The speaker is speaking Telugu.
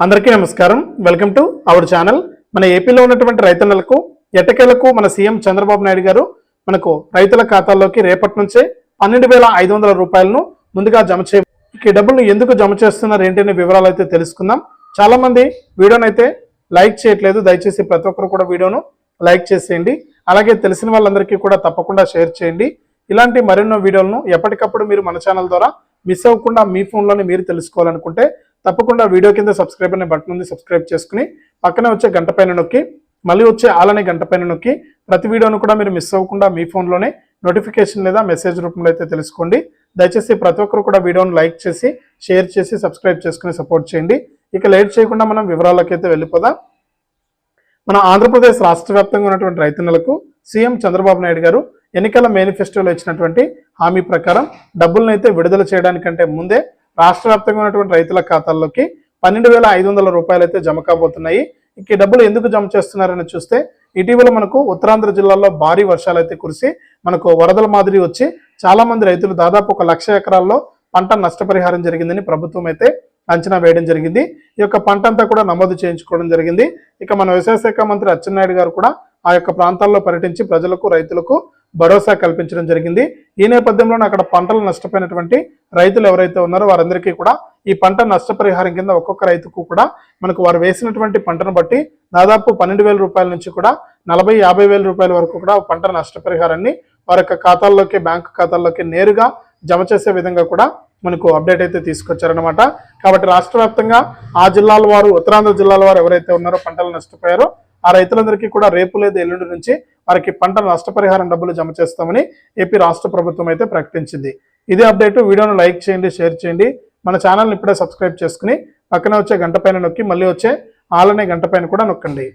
అందరికీ నమస్కారం. వెల్కమ్ టు అవర్ ఛానల్ మన ఏపీలో ఉన్నటువంటి రైతన్నలకు ఎట్టకేలకు మన సీఎం చంద్రబాబు నాయుడు గారు మనకు రైతుల ఖాతాల్లోకి రేపటి నుంచే పన్నెండు వేల ఐదు వందల రూపాయలను ముందుగా జమ చే ఈ డబ్బులను ఎందుకు జమ చేస్తున్నారు ఏంటి అనే వివరాలు అయితే తెలుసుకుందాం. చాలామంది వీడియోను అయితే లైక్ చేయట్లేదు. దయచేసి ప్రతి ఒక్కరు కూడా వీడియోను లైక్ చేసేయండి. అలాగే తెలిసిన వాళ్ళందరికీ కూడా తప్పకుండా షేర్ చేయండి. ఇలాంటి మరెన్నో వీడియోలను ఎప్పటికప్పుడు మీరు మన ఛానల్ ద్వారా మిస్ అవ్వకుండా మీ ఫోన్లోనే మీరు తెలుసుకోవాలనుకుంటే తప్పకుండా వీడియో కింద సబ్స్క్రైబ్ అనే బటన్ ఉంది సబ్స్క్రైబ్ చేసుకుని పక్కనే వచ్చే గంట పైన నొక్కి మళ్ళీ వచ్చే ఆలనే గంట పైన నొక్కి ప్రతి వీడియోను కూడా మీరు మిస్ అవ్వకుండా మీ ఫోన్లోనే నోటిఫికేషన్ లేదా మెసేజ్ రూపంలో అయితే తెలుసుకోండి. దయచేసి ప్రతి ఒక్కరు కూడా వీడియోను లైక్ చేసి షేర్ చేసి సబ్స్క్రైబ్ చేసుకుని సపోర్ట్ చేయండి. ఇక లేట్ చేయకుండా మనం వివరాలకైతే అయితే వెళ్ళిపోదాం. మన ఆంధ్రప్రదేశ్ రాష్ట్ర వ్యాప్తంగా ఉన్నటువంటి రైతన్నలకు సీఎం చంద్రబాబు నాయుడు గారు ఎన్నికల మేనిఫెస్టోలో ఇచ్చినటువంటి హామీ ప్రకారం డబ్బులను అయితే విడుదల చేయడానికంటే ముందే రాష్ట్ర వ్యాప్తంగా ఉన్నటువంటి రైతుల ఖాతాల్లోకి పన్నెండు వేల ఐదు వందల రూపాయలు అయితే జమ కాబోతున్నాయి. ఇక ఈ డబ్బులు ఎందుకు జమ చేస్తున్నారని చూస్తే ఇటీవల మనకు ఉత్తరాంధ్ర జిల్లాలో భారీ వర్షాలు అయితే కురిసి మనకు వరదల మాదిరి వచ్చి చాలా మంది రైతులు దాదాపు ఒక లక్ష ఎకరాల్లో పంట నష్టపరిహారం జరిగిందని ప్రభుత్వం అయితే అంచనా వేయడం జరిగింది. ఈ యొక్క పంట అంతా కూడా నమోదు చేయించుకోవడం జరిగింది. ఇక మన వ్యవసాయ శాఖ మంత్రి అచ్చెన్నాయుడు గారు కూడా ఆ యొక్క ప్రాంతాల్లో పర్యటించి ప్రజలకు రైతులకు భరోసా కల్పించడం జరిగింది. ఈ నేపథ్యంలోనే అక్కడ పంటలు నష్టపోయినటువంటి రైతులు ఎవరైతే ఉన్నారో వారందరికీ కూడా ఈ పంట నష్టపరిహారం కింద ఒక్కొక్క రైతుకు కూడా మనకు వారు వేసినటువంటి పంటను బట్టి దాదాపు పన్నెండు వేల రూపాయల నుంచి కూడా నలభై యాభై వేల రూపాయల వరకు కూడా పంట నష్టపరిహారాన్ని వారి యొక్క ఖాతాల్లోకి బ్యాంకు ఖాతాల్లోకి నేరుగా జమ చేసే విధంగా కూడా మనకు అప్డేట్ అయితే తీసుకొచ్చారనమాట కాబట్టి రాష్ట్ర వ్యాప్తంగా ఆ జిల్లాల వారు ఉత్తరాంధ్ర జిల్లాల వారు ఎవరైతే ఉన్నారో పంటలు నష్టపోయారో ఆ రైతులందరికీ కూడా రేపు లేదా ఎల్లుండి నుంచి వారికి పంట నష్టపరిహారం డబ్బులు జమ చేస్తామని ఏపీ రాష్ట్ర ప్రభుత్వం అయితే ప్రకటించింది. ఇదే అప్డేట్ వీడియోను లైక్ చేయండి షేర్ చేయండి. మన ఛానల్ని ఇప్పుడే సబ్స్క్రైబ్ చేసుకుని పక్కన వచ్చే గంట పైన నొక్కి మళ్ళీ వచ్చే ఆలనే గంట పైన కూడా నొక్కండి.